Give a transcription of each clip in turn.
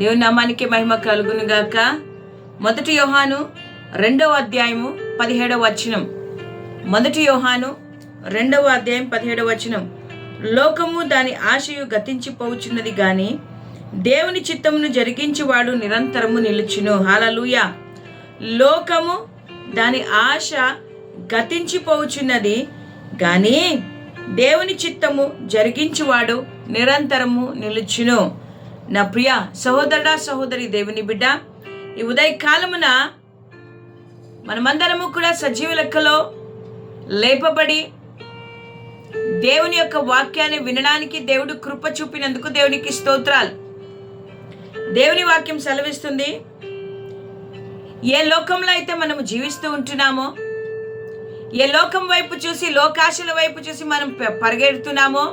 దేవుని నామానికి మహిమ కలుగును గాక. మొదటి యోహాను రెండవ అధ్యాయము పదిహేడవ వచనం. మొదటి యోహాను రెండవ అధ్యాయం పదిహేడవ వచనం. లోకము దాని ఆశయు గతించిపోవచ్చున్నది గాని దేవుని చిత్తమును జరిగించేవాడు నిరంతరము నిలుచును. హాలలుయ లోకము దాని ఆశ గతించిపోవుచున్నది కానీ దేవుని చిత్తము జరిగించువాడు నిరంతరము నిలుచును. నా ప్రియ సహోదరుడా సహోదరి దేవుని బిడ్డ ఈ ఉదయ కాలమున మనమందరము కూడా సజీవ లెక్కలో లేపబడి దేవుని యొక్క వాక్యాన్ని వినడానికి దేవుడు కృప చూపినందుకు దేవునికి స్తోత్రాలు. దేవుని వాక్యం సెలవిస్తుంది ఏ లోకంలో అయితే మనము జీవిస్తూ ఉంటున్నామో ఏ లోకం వైపు చూసి లోకాశల వైపు చూసి మనం పరిగెడుతున్నామో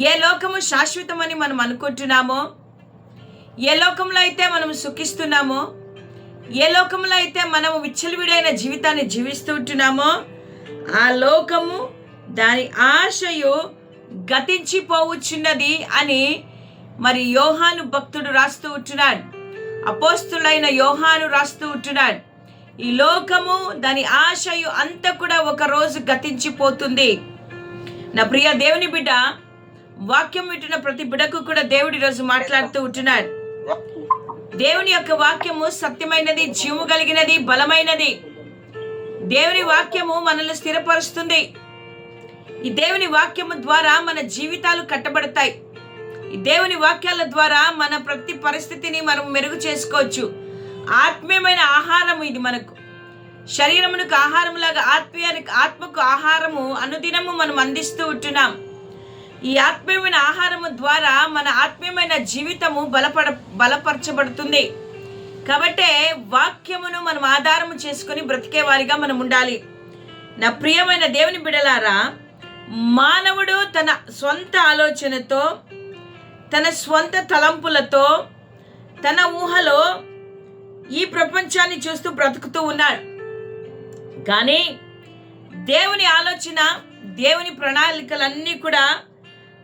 ఏ లోకము శాశ్వతమని మనం అనుకుంటున్నామో? ఏ లోకంలో అయితే మనం సుఖిస్తున్నామో? ఏ లోకంలో అయితే మనము విచ్చలవిడైన జీవితాన్ని జీవిస్తూ ఉంటున్నామో? ఆ లోకము దాని ఆశయు గతించిపోవచ్చున్నది అని మరి యోహాను భక్తుడు రాస్తూ ఉంటున్నాడు. అపోస్తులైన యోహాను రాస్తూ ఉంటున్నాడు. ఈ లోకము దాని ఆశయు అంతా కూడా ఒక రోజు గతించిపోతుంది. నా ప్రియ దేవుని బిడ్డ వాక్యం వింటున్న ప్రతి బిడకు కూడా దేవుడి రోజు మాట్లాడుతూ ఉంటున్నాడు. దేవుని యొక్క వాక్యము సత్యమైనది జీవము కలిగినది బలమైనది. దేవుని వాక్యము మనల్ని స్థిరపరుస్తుంది. ఈ దేవుని వాక్యము ద్వారా మన జీవితాలు కట్టబడతాయి. ఈ దేవుని వాక్యాల ద్వారా మన ప్రతి పరిస్థితిని మనం మెరుగు చేసుకోవచ్చు. ఆత్మీయమైన ఆహారం ఇది మనకు. శరీరమునకు ఆహారంలాగా ఆత్మీయానికి ఆత్మకు ఆహారము అనుదినము మనం అందిస్తూ ఉంటున్నాం. ఈ ఆత్మీయమైన ఆహారము ద్వారా మన ఆత్మీయమైన జీవితము బలపడ బలపరచబడుతుంది. కాబట్టే వాక్యమును మనం ఆధారము చేసుకొని బ్రతికే వారిగా మనం ఉండాలి. నా ప్రియమైన దేవుని బిడలారా మానవుడు తన సొంత ఆలోచనతో తన స్వంత తలంపులతో తన ఊహలో ఈ ప్రపంచాన్ని చూస్తూ బ్రతుకుతూ ఉన్నాడు. కానీ దేవుని ఆలోచన దేవుని ప్రణాళికలన్నీ కూడా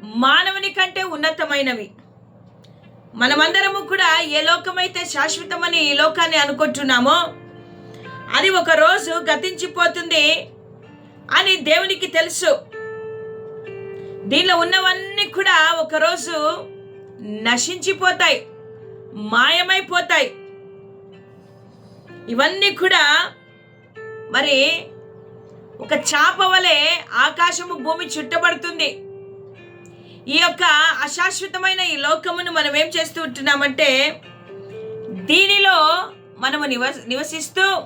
మానవుని కంటే ఉన్నతమైనవి. మనమందరము కూడా ఏ లోకమైతే శాశ్వతమని ఈ లోకాన్ని అనుకుంటున్నామో అది ఒక రోజు గతించిపోతుంది అని దేవునికి తెలుసు. దీనిలో ఉన్నవన్నీ కూడా ఒకరోజు నశించిపోతాయి మాయమైపోతాయి. ఇవన్నీ కూడా మరి ఒక చాప వలె ఆకాశము భూమి చుట్టబడుతుంది. ఈ యొక్క అశాశ్వతమైన ఈ లోకమును మనం ఏం చేస్తూ ఉంటున్నామంటే దీనిలో మనము నివస నివసిస్తూ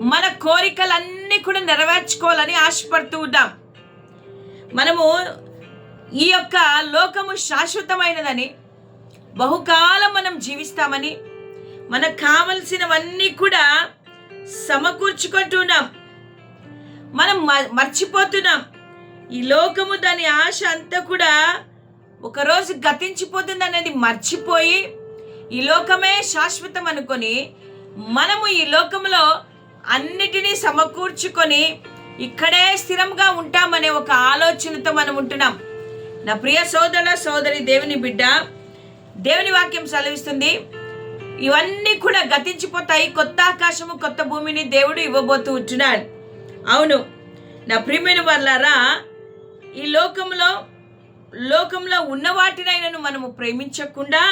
మన కోరికలన్నీ కూడా నెరవేర్చుకోవాలని ఆశపడుతూ ఉంటాం. మనము ఈ యొక్క లోకము శాశ్వతమైనదని బహుకాలం మనం జీవిస్తామని మనకు కావలసినవన్నీ కూడా సమకూర్చుకుంటున్నాం మనం మ- మర్చిపోతున్నాం. ఈ లోకము దాని ఆశ అంతా కూడా ఒకరోజు గతించిపోతుంది అనేది మర్చిపోయి ఈ లోకమే శాశ్వతం అనుకొని మనము ఈ లోకంలో అన్నిటినీ సమకూర్చుకొని ఇక్కడే స్థిరంగా ఉంటామనే ఒక ఆలోచనతో మనం ఉంటున్నాం. నా ప్రియ సోదర సోదరి దేవుని బిడ్డ దేవుని వాక్యం సెలవిస్తుంది ఇవన్నీ కూడా గతించిపోతాయి కొత్త ఆకాశము కొత్త భూమిని దేవుడు ఇవ్వబోతూ ఉంటున్నాడు. అవును నా ప్రియమైన వాళ్ళారా ఈ లోకంలో లోకంలో ఉన్న వాటినైనను మనము ప్రేమించకుండా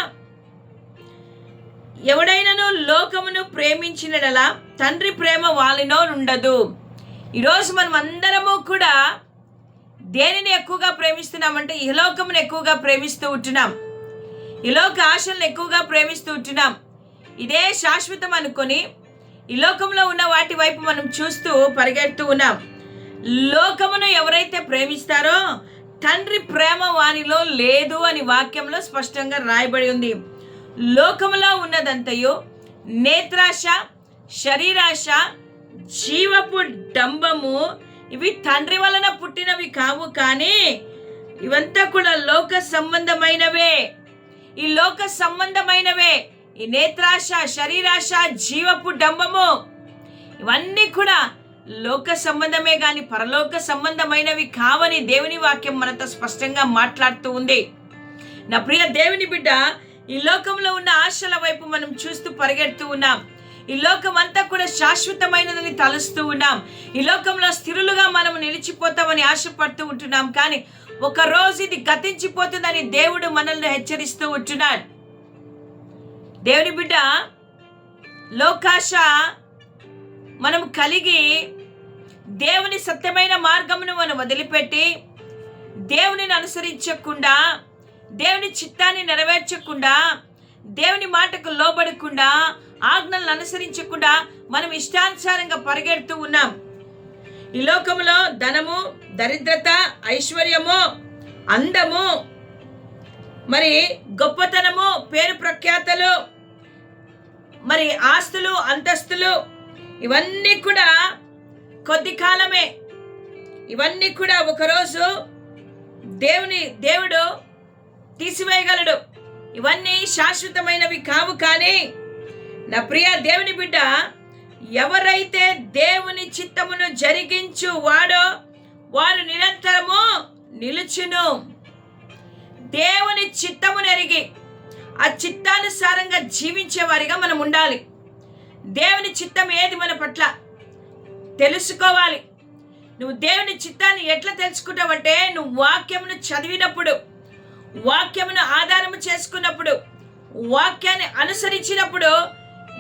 ఎవడైనాను లోకమును ప్రేమించినలా తండ్రి ప్రేమ వాలినో ఉండదు ఈరోజు మనం అందరము కూడా దేనిని ఎక్కువగా ప్రేమిస్తున్నామంటే ఈ లోకమును ఎక్కువగా ప్రేమిస్తూ ఉంటున్నాం. ఈ లోక ఆశలను ఎక్కువగా ప్రేమిస్తూ ఉంటున్నాం. ఇదే శాశ్వతం అనుకొని ఈ లోకంలో ఉన్న వాటి వైపు మనం చూస్తూ పరిగెడుతూ ఉన్నాం. లోకమును ఎవరైతే ప్రేమిస్తారో తండ్రి ప్రేమ వానిలో లేదు అని వాక్యంలో స్పష్టంగా రాయబడి ఉంది. లోకములో ఉన్నదంతయు నేత్రాశ శరీరాశ జీవపు డంబము ఇవి తండ్రి వలన పుట్టినవి కావు కానీ ఇవంతా కూడా లోక సంబంధమైనవే. ఈ లోక సంబంధమైనవే. ఈ నేత్రాశ శరీరాశ జీవపు డంబము ఇవన్నీ కూడా లోక సంబంధమే గాని పరలోక సంబంధమైనవి కావని దేవుని వాక్యం మనతో స్పష్టంగా మాట్లాడుతూ ఉంది. నా ప్రియ దేవుని బిడ్డ ఈ లోకంలో ఉన్న ఆశల వైపు మనం చూస్తూ పరిగెడుతూ ఉన్నాం. ఈ లోకం అంతా కూడా శాశ్వతమైనదని తలుస్తూ ఉన్నాం. ఈ లోకంలో స్థిరులుగా మనం నిలిచిపోతామని ఆశపడుతూ ఉంటున్నాం. కానీ ఒక రోజు ఇది గతించిపోతుందని దేవుడు మనల్ని హెచ్చరిస్తూ ఉంటున్నాడు. దేవుని బిడ్డ లోకాశ మనం కలిగి దేవుని సత్యమైన మార్గమును మనం వదిలిపెట్టి దేవునిని అనుసరించకుండా దేవుని చిత్తాన్ని నెరవేర్చకుండా దేవుని మాటకు లోబడకుండా ఆజ్ఞలను అనుసరించకుండా మనం ఇష్టానుసారంగా పరిగెడుతూ ఉన్నాం. ఈ లోకంలో ధనము దరిద్రత ఐశ్వర్యము అందము మరి గొప్పతనము పేరు ప్రఖ్యాతలు మరి ఆస్తులు అంతస్తులు ఇవన్నీ కూడా కొద్ది కాలమే. ఇవన్నీ కూడా ఒకరోజు దేవుని దేవుడు తీసివేయగలడు. ఇవన్నీ శాశ్వతమైనవి కావు కానీ నా ప్రియ దేవుని బిడ్డ ఎవరైతే దేవుని చిత్తమును జరిగించు వాడో వారు నిరంతరము నిలుచును. దేవుని చిత్తమును ఎరిగి ఆ చిత్తానుసారంగా జీవించే వారిగా మనం ఉండాలి. దేవుని చిత్తం ఏది మన పట్ల? తెలుసుకోవాలి. నువ్వు దేవుని చిత్తాన్ని ఎట్లా తెలుసుకుంటావంటే నువ్వు వాక్యమును చదివినప్పుడు వాక్యమును ఆధారము చేసుకున్నప్పుడు వాక్యాన్ని అనుసరించినప్పుడు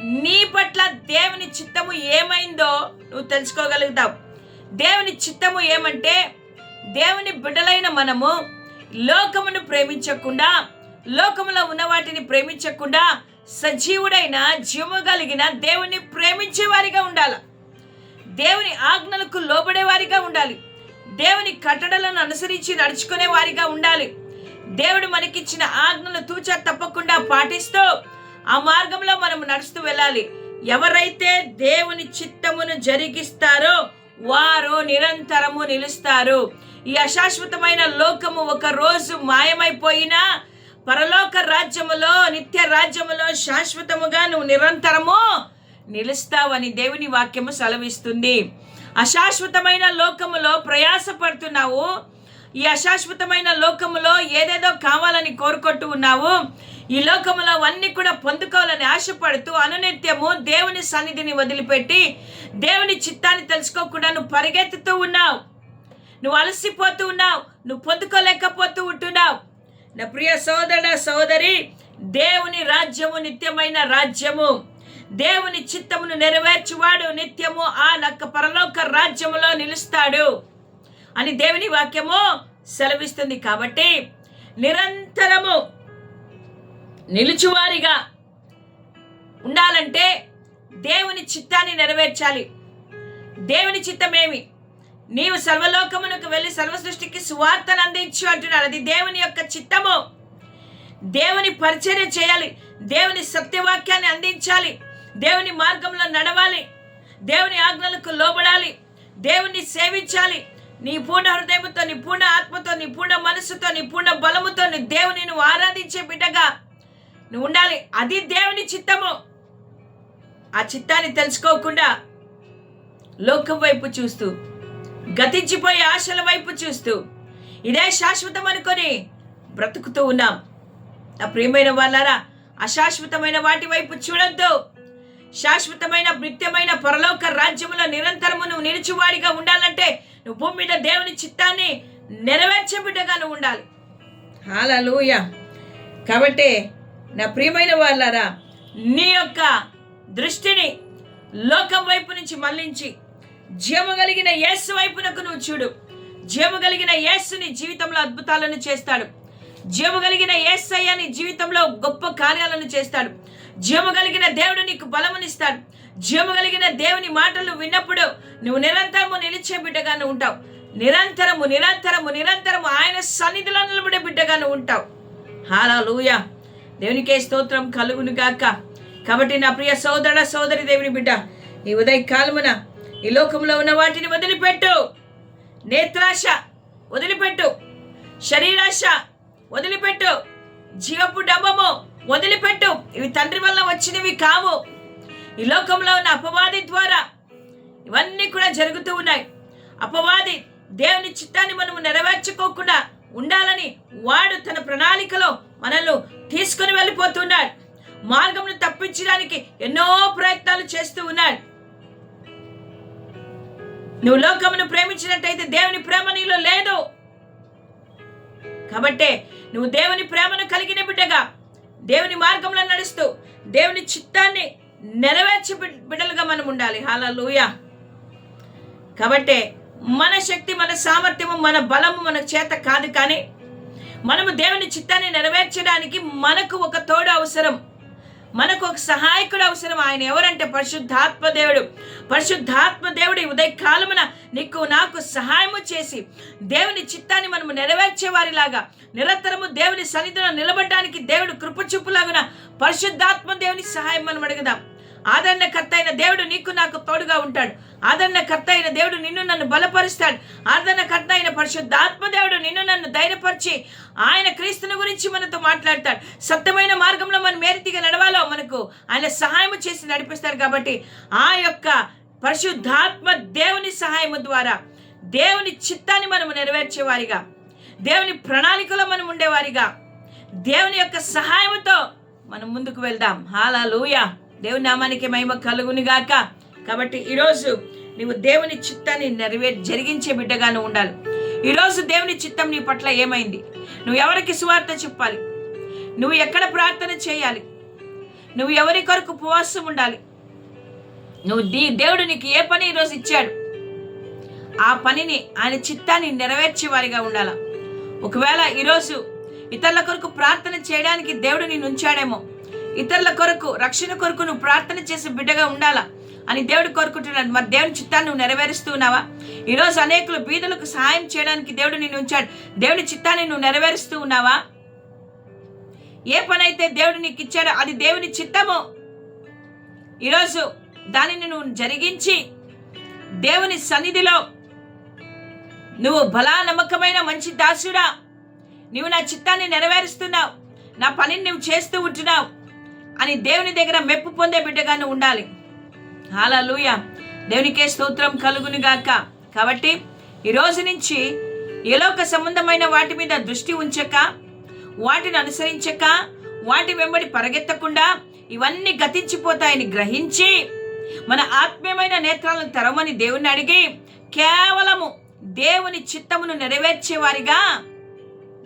నీ పట్ల దేవుని చిత్తము ఏమైందో నువ్వు తెలుసుకోగలుగుతావు. దేవుని చిత్తము ఏమంటే దేవుని బిడ్డలైన మనము లోకమును ప్రేమించకుండా లోకములో ఉన్న వాటిని ప్రేమించకుండా సజీవుడైన జీవము కలిగిన దేవుని ప్రేమించే వారిగా ఉండాలి. దేవుని ఆజ్ఞలకు లోబడే వారిగా ఉండాలి. దేవుని కట్టడలను అనుసరించి నడుచుకునే వారిగా ఉండాలి. దేవుడు మనకిచ్చిన ఆజ్ఞలు తూచా తప్పకుండా పాటిస్తూ ఆ మార్గంలో మనం నడుస్తూ వెళ్ళాలి. ఎవరైతే దేవుని చిత్తమును జరిగిస్తారో వారు నిరంతరము నిలుస్తారు. ఈ అశాశ్వతమైన లోకము ఒక రోజు మాయమైపోయినా పరలోక రాజ్యములో నిత్య రాజ్యములో శాశ్వతముగా నువ్వు నిరంతరము నిలుస్తావని దేవుని వాక్యము సెలవిస్తుంది. అశాశ్వతమైన లోకములో ప్రయాసపడుతున్నావు. ఈ అశాశ్వతమైన లోకములో ఏదేదో కావాలని కోరుకుంటూ ఉన్నావు. ఈ లోకములో అన్నీ కూడా పొందుకోవాలని ఆశపడుతూ అనునిత్యము దేవుని సన్నిధిని వదిలిపెట్టి దేవుని చిత్తాన్ని తెలుసుకోకుండా నువ్వు పరిగెత్తుతూ ఉన్నావు. నువ్వు అలసిపోతూ ఉన్నావు. నువ్వు పొందుకోలేకపోతూ ఉంటున్నావు. నా ప్రియ సోదర సోదరి దేవుని రాజ్యము నిత్యమైన రాజ్యము. దేవుని చిత్తమును నెరవేర్చువాడు నిత్యము ఆ నక్క పరలోక రాజ్యములో నిలుస్తాడు. అని దేవుని వాక్యము సెలవిస్తుంది కాబట్టి నిరంతరము నిలుచువారిగా ఉండాలంటే దేవుని చిత్తాన్ని నెరవేర్చాలి. దేవుని చిత్తమేమి? నీవు సర్వలోకమునకు వెళ్ళి సర్వ సృష్టికి సువార్తను అందించు అంటున్నాడు. అది దేవుని యొక్క చిత్తము. దేవుని పరిచర్య చేయాలి. దేవుని సత్యవాక్యాన్ని అందించాలి. దేవుని మార్గంలో నడవాలి. దేవుని ఆజ్ఞలకు లోబడాలి. దేవుని సేవించాలి. నీ పూర్ణ హృదయంతో నీ పూర్ణ ఆత్మతో నీ పూర్ణ మనసుతో నీ పూర్ణ బలముతో నీ దేవుని నువ్వు ఆరాధించే బిడ్డగా నువ్వు ఉండాలి. అది దేవుని చిత్తము. ఆ చిత్తాన్ని తెలుసుకోకుండా లోకం వైపు చూస్తూ గతించిపోయే ఆశల వైపు చూస్తూ ఇదే శాశ్వతం అనుకొని బ్రతుకుతూ ఉన్నాం. నా ప్రియమైన వాళ్ళారా అశాశ్వతమైన వాటి వైపు చూడొద్దు. శాశ్వతమైన నిత్యమైన పరలోక రాజ్యములో నిరంతరము నువ్వు నిలిచివాడిగా ఉండాలంటే నువ్వు భూమి మీద దేవుని చిత్తాన్ని నెరవేర్చే బిడ్డగా నువ్వు ఉండాలి. హాలూయ కాబట్టి నా ప్రియమైన వాళ్ళారా నీ యొక్క దృష్టిని లోకం వైపు నుంచి మళ్ళించి జీవము కలిగిన యేసు వైపునకు నువ్వు చూడు. జీవము కలిగిన యేసుని జీవితంలో అద్భుతాలను చేస్తాడు. జీవము కలిగిన యేసయ్య నీ జీవితంలో గొప్ప కార్యాలను చేస్తాడు. జీవము కలిగిన దేవుడు నీకు బలమునిస్తాడు. జీవము కలిగిన దేవుని మాటలు విన్నప్పుడు నువ్వు నిరంతరము నిలిచే బిడ్డగాను ఉంటావు. నిరంతరము నిరంతరము నిరంతరము ఆయన సన్నిధిలో నిలబడే బిడ్డగాను ఉంటావు. ఉంటావు హాలూయ దేవునికే స్తోత్రం కలుగును గాక. కాబట్టి నా ప్రియ సోదర సోదరి దేవుని బిడ్డ ఈ ఉదయ కాలమున ఈ లోకంలో ఉన్న వాటిని వదిలిపెట్టు. నేత్రాశ వదిలిపెట్టు. శరీరాశ వదిలిపెట్టు. జీవపు డబ్బము వదిలిపెట్టు. ఇవి తండ్రి వల్ల వచ్చినవి కావు. ఈ లోకంలో ఉన్న అపవాది ద్వారా ఇవన్నీ కూడా జరుగుతూ ఉన్నాయి. అపవాది దేవుని చిత్తాన్ని మనము నెరవేర్చుకోకుండా ఉండాలని వాడు తన ప్రణాళికలో మనల్ని తీసుకుని వెళ్ళిపోతున్నాడు. మార్గంను తప్పించడానికి ఎన్నో ప్రయత్నాలు చేస్తూ ఉన్నాడు. నువ్వు లోకమును ప్రేమించినట్టయితే దేవుని ప్రేమ నీలో లేదు. కాబట్టే నువ్వు దేవుని ప్రేమను కలిగిన బిడ్డగా దేవుని మార్గంలో నడుస్తూ దేవుని చిత్తాన్ని నెరవేర్చి బిడ్డలుగా మనం ఉండాలి. హాలూయ కాబట్టే మన శక్తి మన సామర్థ్యము మన బలము మన చేత కాదు కానీ మనము దేవుని చిత్తాన్ని నెరవేర్చడానికి మనకు ఒక తోడు అవసరం. మనకు ఒక సహాయకుడు అవసరం. ఆయన ఎవరంటే పరిశుద్ధాత్మ దేవుడు. పరిశుద్ధాత్మ దేవుడు ఉదయకాలమున నీకు నాకు సహాయము చేసి దేవుని చిత్తాన్ని మనము నెరవేర్చే వారిలాగా నిరంతరము దేవుని సన్నిధిలో నిలబడడానికి దేవుడు కృపచూపులాగున పరిశుద్ధాత్మ దేవుని సహాయం మనం అడుగుదాం. ఆదరణకర్త అయిన దేవుడు నీకు నాకు తోడుగా ఉంటాడు. ఆదరణకర్త అయిన దేవుడు నిన్ను నన్ను బలపరుస్తాడు. ఆదరణకర్త అయిన పరిశుద్ధాత్మ దేవుడు నిన్ను నన్ను ధైర్యపరిచి ఆయన క్రీస్తుని గురించి మనతో మాట్లాడతాడు. సత్యమైన మార్గంలో మనం ఏ నడవాలో మనకు ఆయన సహాయం చేసి నడిపిస్తారు కాబట్టి ఆ యొక్క పరిశుద్ధాత్మ దేవుని సహాయము ద్వారా దేవుని చిత్తాన్ని మనము నెరవేర్చేవారిగా దేవుని ప్రణాళికలో మనం ఉండేవారిగా దేవుని యొక్క సహాయంతో మనం ముందుకు వెళ్దాం. హాలా లూయా దేవుని నామానికి మహిమ కలుగుని గాక కాబట్టి ఈరోజు నీవు దేవుని చిత్తాన్ని నెరవే జరిగించే బిడ్డగాను ఉండాలి. ఈరోజు దేవుని చిత్తం నీ పట్ల ఏమైంది? నువ్వు ఎవరికి సువార్త చెప్పాలి? నువ్వు ఎక్కడ ప్రార్థన చేయాలి? నువ్వు ఎవరి కొరకు ఉపవాసం ఉండాలి? నువ్వు దీ దేవుడు నీకు ఏ పని ఈరోజు ఇచ్చాడు? ఆ పనిని ఆయన చిత్తాన్ని నెరవేర్చే వారిగా ఉండాలా? ఒకవేళ ఈరోజు ఇతరుల కొరకు ప్రార్థన చేయడానికి దేవుడు నేను ఉంచాడేమో ఇతరుల కొరకు రక్షణ కొరకు నువ్వు ప్రార్థన చేసే బిడ్డగా ఉండాలా? అని దేవుడు కోరుకుంటున్నాడు. మరి దేవుని చిత్తాన్ని నువ్వు నెరవేరుస్తున్నావా? ఈరోజు అనేకులు బీదలకు సహాయం చేయడానికి దేవుడు నిన్ను ఉంచాడు. దేవుని చిత్తాన్ని నువ్వు నెరవేరుస్తూ ఉన్నావా ఏ పని అయితే దేవుడు నీకు ఇచ్చాడో అది దేవుని చిత్తము. ఈరోజు దానిని నువ్వు జరిగించి దేవుని సన్నిధిలో నువ్వు బలా నమ్మకమైన మంచి దాసుడా. నువ్వు నా చిత్తాన్ని నెరవేరుస్తున్నావు. నా పనిని నువ్వు చేస్తూ ఉంటున్నావు. అని దేవుని దగ్గర మెప్పు పొందే బిడ్డగాను ఉండాలి. హాలూయ దేవునికే స్తోత్రం కలుగుని గాక. కాబట్టి ఈ రోజు నుంచి ఏలోక సంబంధమైన వాటి మీద దృష్టి ఉంచక వాటిని అనుసరించక వాటి వెంబడి పరిగెత్తకుండా ఇవన్నీ గతించిపోతాయని గ్రహించి మన ఆత్మీయమైన నేత్రాలను తెరవమని దేవుని అడిగి కేవలము దేవుని చిత్తమును నెరవేర్చేవారిగా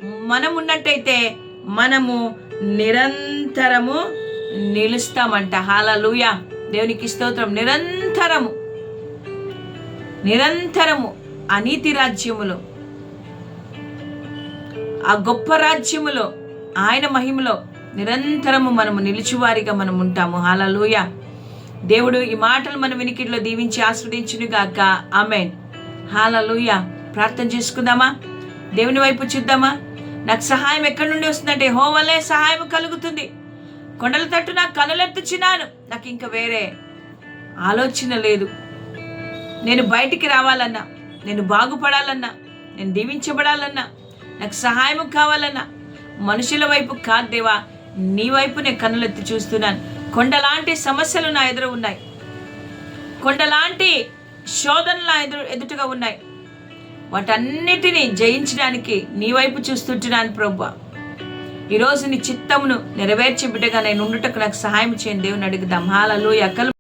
మనమున్నట్టయితే మనం ఉన్నట్టయితే మనము నిరంతరము నిలుస్తామంట. హాలూయా దేవునికి స్తోత్రం. నిరంతరము. నిరంతరము అనీతి రాజ్యములో. ఆ గొప్ప రాజ్యములో ఆయన మహిమలో నిరంతరము మనము నిలుచువారిగా మనం ఉంటాము. హాలలోయ దేవుడు ఈ మాటలు మన వినికిడిలో దీవించి ఆస్వాదించునుగాక ఆమెన్. హాలలుయ ప్రార్థన చేసుకుందామా? దేవుని వైపు చూద్దామా? నాకు సహాయం ఎక్కడి నుండి వస్తుందంటే హోమలే సహాయం కలుగుతుంది. కొండల తట్టు నా కనులెత్తుచున్నాను నాకు ఇంకా వేరే ఆలోచన లేదు. నేను బయటికి రావాలన్నా నేను బాగుపడాలన్నా నేను దీవించబడాలన్నా నాకు సహాయం కావాలన్నా మనుషుల వైపు కాదేవా నీ వైపు నేను కన్నులెత్తి చూస్తున్నాను. కొండలాంటి సమస్యలు నా ఎదురు ఉన్నాయి. కొండలాంటి శోధనలు నా ఎదురు ఎదుటగా ఉన్నాయి. వాటన్నిటినీ జయించడానికి నీ వైపు చూస్తుంటున్నాను ప్రభు ఈరోజు నీ చిత్తమును నెరవేర్చి బిడ్డగా నేను ఉండుటకు నాకు సహాయం చేయండి. దేవుని అడుగుదాం. హాలలో ఎక్కలు